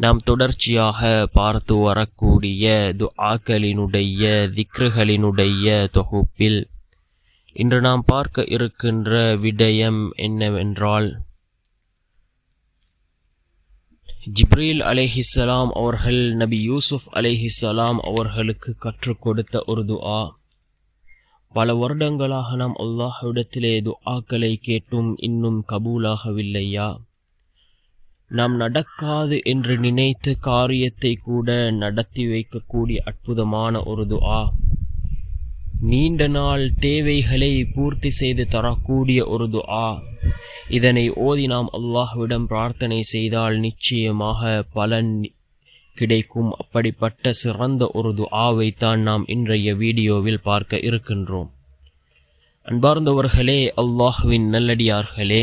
நாம் தொடர்ச்சியாக பார்த்து வரக்கூடிய துஆக்களினுடைய திக்ருகளினுடைய தொகுப்பில் இன்று நாம் பார்க்க இருக்கின்ற விடயம் என்னவென்றால் ஜிப்ரீல் அலேஹிசலாம் அவர்கள் நபி யூசுப் அலேஹிசலாம் அவர்களுக்கு கற்றுக் கொடுத்த ஒரு துஆ. பல வருடங்களாக நாம் அல்லாஹ்விடத்திலே துஆக்களை கேட்டும் இன்னும் கபூலாகவில்லையா? நாம் நடக்காது என்று நினைத்த காரியத்தை கூட நடத்தி வைக்கக்கூடிய அற்புதமான ஒரு துஆ. நீண்ட நாள் தேவைகளை பூர்த்தி செய்து தரக்கூடிய ஒரு துஆ. இதனை ஓதி நாம் அல்லாஹ்விடம் பிரார்த்தனை செய்தால் நிச்சயமாக பலன் கிடைக்கும். அப்படிப்பட்ட சிறந்த ஒரு துஆவைத்தான் நாம் இன்றைய வீடியோவில் பார்க்க இருக்கின்றோம். அன்பார்ந்தவர்களே அல்லாஹுவின் நல்லடியார்களே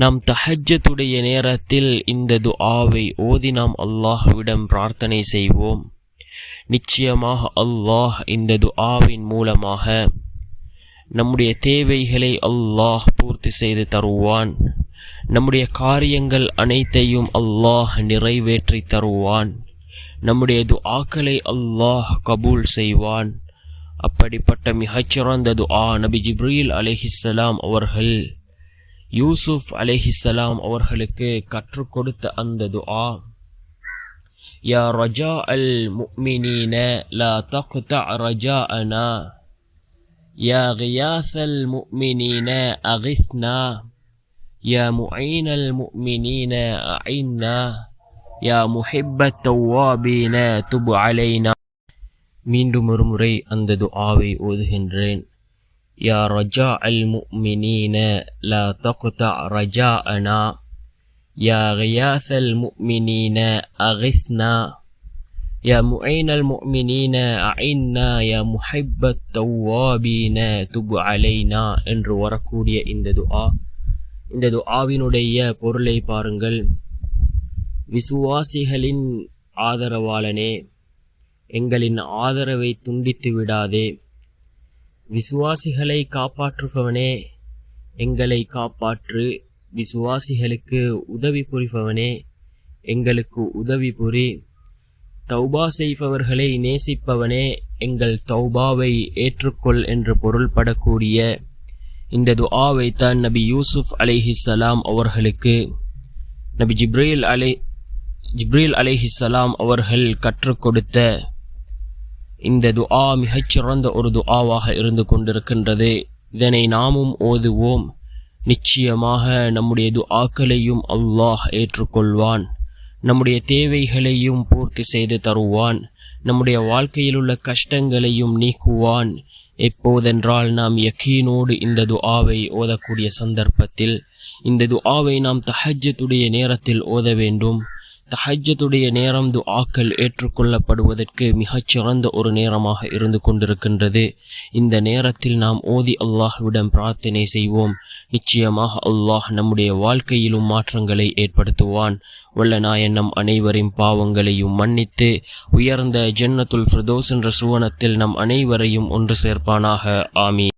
நாம் தஹஜத்துடைய நேரத்தில் இந்த துஆவை ஓதி நாம் அல்லாஹ்விடம் பிரார்த்தனை செய்வோம். நிச்சயமாக அல்லாஹ் இந்த துஆவின் மூலமாக நம்முடைய தேவைகளை அல்லாஹ் பூர்த்தி செய்து தருவான். நம்முடைய காரியங்கள் அனைத்தையும் அல்லாஹ் நிறைவேற்றி தருவான். நம்முடைய துஆக்களை அல்லாஹ் கபூல் செய்வான். அப்படிப்பட்ட மிகச்சிறந்த துஆ நபி ஜிப்ரீல் அலைஹிஸ்ஸலாம் அவர்கள் يوسف யூசுப் அலேஹிஸ்லாம் அவர்களுக்கு கற்றுக் கொடுத்த அந்த துஆ يا رجاء المؤمنين لا تقطع رجاءنا يا غياث المؤمنين أغثنا يا معين المؤمنين أعنا يا محب التوابين تب علينا من دمرمري أند دعاوي أذهن رين யா ரஜா அல் முக்மினீன லா தக்தா ரஜாஅனா யா கியாஸ் அல் முக்மினீன அகிஸ்னா يا معين المؤمنين أعنا يا محب التوابين تب علينا என்று வரக்கூடிய இந்த துஆ இந்த துஆவினுடைய பொருளை பாருங்கள் விசுவாசிகளின் ஆதரவாளனே எங்களின் ஆதரவை துண்டித்து விடாதே விசுவாசிகளை காப்பாற்றுபவனே எங்களை காப்பாற்று. விசுவாசிகளுக்கு உதவி புரிபவனே எங்களுக்கு உதவி புரி. தௌபா செய்பவர்களை நேசிப்பவனே எங்கள் தௌபாவை ஏற்றுக்கொள் என்று பொருள்படக்கூடிய இந்த துஆவை தான் நபி யூசுப் அலிஹிசலாம் அவர்களுக்கு நபி ஜிப்ரீல் அலை ஜிப்ரீல் அலிஹிசலாம் அவர்கள் கற்றுக் கொடுத்த இந்த துஆ மிகச்சிறந்த ஒரு துஆவாக இருந்து கொண்டிருக்கின்றது. இதனை நாமும் ஓதுவோம். நிச்சயமாக நம்முடைய துஆக்களையும் அல்லாஹ் ஏற்றுக்கொள்வான். நம்முடைய தேவைகளையும் பூர்த்தி செய்து தருவான். நம்முடைய வாழ்க்கையில் உள்ள கஷ்டங்களையும் நீக்குவான். எப்போதென்றால் நாம் யக்கீனோடு இந்த துஆவை ஓதக்கூடிய சந்தர்ப்பத்தில் இந்த துஆவை நாம் தஹஜத்துடைய நேரத்தில் ஓத வேண்டும். தஹஜத்துடைய நேரம் துஆக்கள் ஏற்றுக்கொள்ளப்படுவதற்கு மிகச்சிறந்த ஒரு நேரமாக இருந்து கொண்டிருக்கின்றது. இந்த நேரத்தில் நாம் ஓதி அல்லாஹ்விடம் பிரார்த்தனை செய்வோம். நிச்சயமாக அல்லாஹ் நம்முடைய வாழ்க்கையிலும் மாற்றங்களை ஏற்படுத்துவான். வல்ல நாயன் நம் அனைவரின் பாவங்களையும் மன்னித்து உயர்ந்த ஜன்னத்துல் ஃபிரதோஸ் என்ற சுவனத்தில் நம் அனைவரையும் ஒன்று சேர்ப்பானாக. ஆமீ